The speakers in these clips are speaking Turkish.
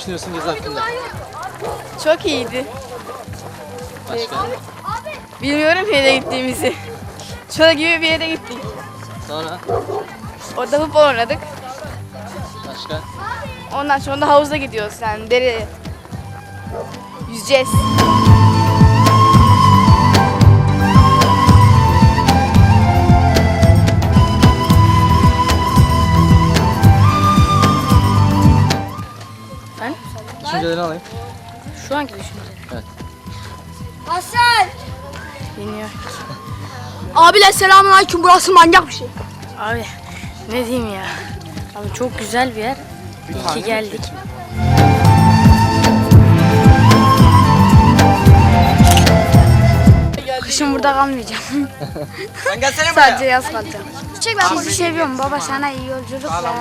düşünüyorsun gezi hakkında? Çok iyiydi. Başka? Bilmiyorum nereye gittiğimizi. Şöyle gibi bir yere gittik. Sonra? Orada futbol oynadık. Başka? Ondan sonra da havuza gidiyoruz yani deri. Yüzeceğiz. Düşüncelerini alayım. şu anki düşünce. Evet. Hasan. Bilmiyorum. Abiler selamun aleyküm. Burası manyak bir şey. Abi ne diyeyim ya. Abi çok güzel bir yer. İyi ki geldik. Kışın burada kalmayacağım. Sen gelsene Sadece yaz kalacağım. Çek ben Sizi seviyorum baba sana iyi yolculuklar.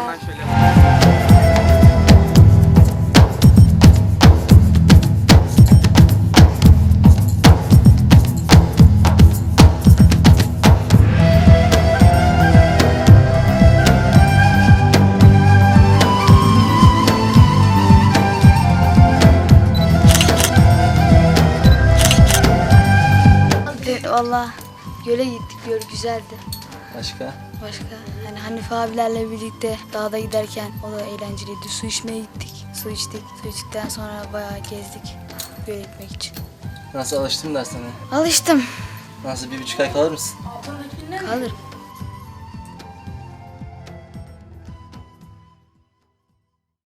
Valla göle gittik göl güzeldi. Başka? Başka hani Hanife abilerle birlikte dağda giderken o da eğlenceliydi. Su içmeye gittik. Su içtik. Su içtikten sonra bayağı gezdik göle gitmek için. Nasıl alıştın dersene? Alıştım. Nasıl bir buçuk ay kalır mısın? Kalırım.